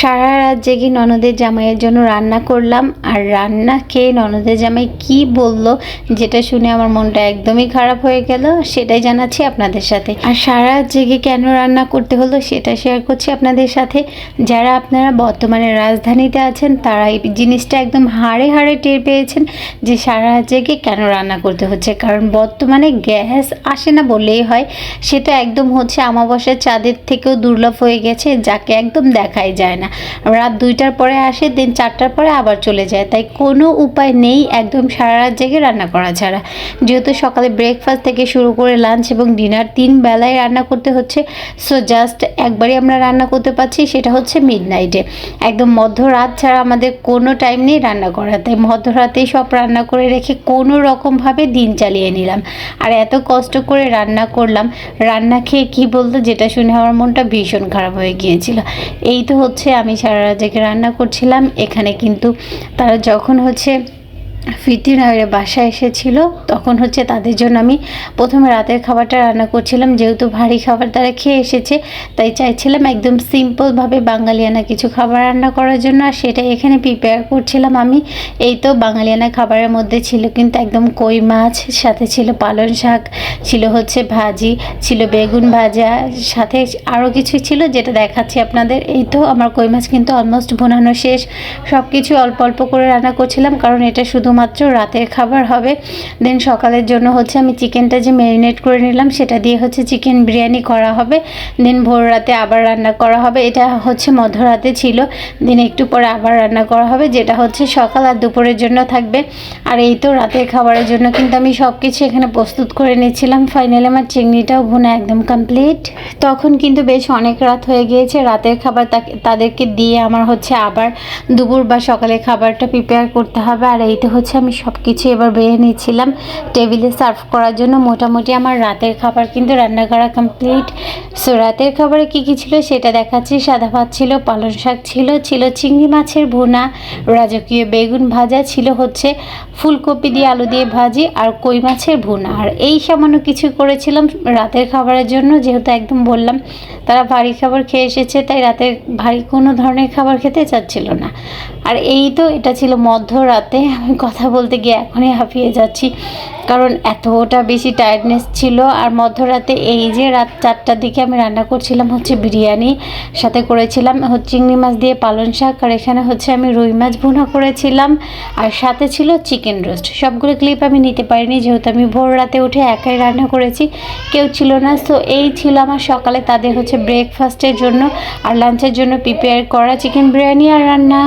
সারা রাত জেগে ননদের জামাইয়ের জন্য রান্না করলাম, আর রান্না খেয়ে ননদের জামাই কি বলল যেটা শুনে আমার মনটা একদমই খারাপ হয়ে গেল, সেটাই জানাচ্ছি আপনাদের সাথে। আর সারা রাত জেগে কেন রান্না করতে হলো সেটা শেয়ার করছি আপনাদের সাথে। যারা আপনারা বর্তমানে রাজধানীতে আছেন, তারা এই জিনিসটা একদম হাড়ে হাড়ে টের পেয়েছেন যে সারা রাত জেগে কেন রান্না করতে হচ্ছে। কারণ বর্তমানে গ্যাস আসে না বললেই হয়, সেটা একদম হচ্ছে আমাবস্যার চাঁদের থেকেও দুর্লভ হয়ে গেছে, যাকে একদম দেখাই যায় না। রাত দুইটার পরে আসে, দিন চারটার পরে আবার চলে যায়। তাই কোনো উপায় নেই একদম সারা রাত জেগে রান্না করা ছাড়া। যেহেতু সকালে ব্রেকফাস্ট থেকে শুরু করে লাঞ্চ এবং ডিনার তিন বেলায় রান্না করতে হচ্ছে সো জাস্ট একবারই আমরা রান্না করতে পারছি, সেটা হচ্ছে মিড নাইটে একদম মধ্যরাত ছাড়া আমাদের কোনো টাইম নেই রান্না করা তাই মধ্যরাতেই সব রান্না করে রেখে কোনো রকমভাবে দিন চালিয়ে নিলাম। আর এত কষ্ট করে রান্না করলাম, রান্না খেয়ে কি বলতো, যেটা শুনে আমার মনটা ভীষণ খারাপ হয়ে গিয়েছিল। এই তো হচ্ছে আমি সারা রাত জেগে রান্না করছিলাম এখানে কিন্তু তারা যখন হচ্ছে ফিরতি নগরে বাসায় এসেছিল। তখন হচ্ছে তাদের জন্য আমি প্রথমে রাতের খাবারটা রান্না করছিলাম। যেহেতু ভারী খাবার তারা খেয়ে এসেছে, তাই চাইছিলাম একদম সিম্পলভাবে বাঙালিয়ানা কিছু খাবার রান্না করার জন্য। আর সেটাই এখানে প্রিপেয়ার করছিলাম আমি। এই তো বাঙালিয়ানা খাবারের মধ্যে ছিল কিন্তু একদম কই মাছ, সাথে ছিল পালং শাক, ছিল হচ্ছে ভাজি, ছিল বেগুন ভাজা, সাথে আরও কিছু ছিল যেটা দেখাচ্ছি আপনাদের। এই তো আমার কই মাছ কিন্তু অলমোস্ট বোনানো শেষ। সব কিছু অল্প অল্প করে রান্না করছিলাম, কারণ এটা শুধুমাত্র রাতের খাবার হবে। দেন সকালের জন্য হচ্ছে আমি চিকেনটা যে ম্যারিনেট করে নিলাম, সেটা দিয়ে হচ্ছে চিকেন বিরিয়ানি করা হবে। দেন ভোর রাতে আবার রান্না করা হবে। এটা হচ্ছে মধ্যরাতে ছিল। দেন একটু পরে আবার রান্না করা হবে, যেটা হচ্ছে সকাল আর দুপুরের জন্য থাকবে। আর এই তো রাতের খাবারের জন্য কিন্তু আমি সব কিছু এখানে প্রস্তুত করে নিয়েছিলাম। ফাইনালি আমার চিংড়িটাও ভুনা একদম কমপ্লিট তখন কিন্তু বেশ অনেক রাত হয়ে গিয়েছে। রাতের খাবার তাদেরকে দিয়ে আমার হচ্ছে আবার দুপুর বা সকালে খাবারটা প্রিপেয়ার করতে হবে। আর এইতে হচ্ছে আমি সব কিছু এবার বেয়ে নিয়েছিলাম। টেবিলে সার্ভ করার জন্য মোটামুটি আমার রাতের খাবার কিন্তু রান্না করা কমপ্লিট সো রাতের খাবারে কী কী ছিল সেটা দেখাচ্ছি। সাদা ভাত ছিল, পালং শাক ছিল ছিল চিংড়ি মাছের ভুনা, রাজকীয় বেগুন ভাজা ছিল হচ্ছে ফুলকপি দিয়ে আলু দিয়ে ভাজি আর কই মাছের ভুনা। আর এই সামান্য কিছু করেছিলাম রাতের খাবারের জন্য, যেহেতু একদম বললাম তারা ভারী খাবার খেয়ে এসেছে, তাই রাতের ভারী কোনো ধরনের খাবার খেতে চাচ্ছিল না। আর এই তো এটা ছিল মধ্যরাতে, আমি কথা বলতে গিয়ে এখনই হাঁপিয়ে যাচ্ছি। কারণ এতটা বেশি টায়ার্ডনেস ছিল, আর মধ্যরাতে এই যে রাত চারটার দিকে আমি রান্না করছিলাম হচ্ছে বিরিয়ানি, সাথে করেছিলাম হচ্ছে চিংড়ি মাছ দিয়ে পালং শাক, আর এখানে হচ্ছে আমি রুই মাছ ভুনা করেছিলাম, আর সাথে ছিল চিকেন রোস্ট সবগুলো ক্লিপ আমি নিতে পারিনি, যেহেতু আমি ভোর রাতে উঠে একাই রান্না করেছি, কেউ ছিল না। সো এই ছিল আমার সকালে তাদের হচ্ছে ব্রেকফাস্টের জন্য, আর লাঞ্চের জন্য প্রিপেয়ার করা চিকেন বিরিয়ানি আর রান্না।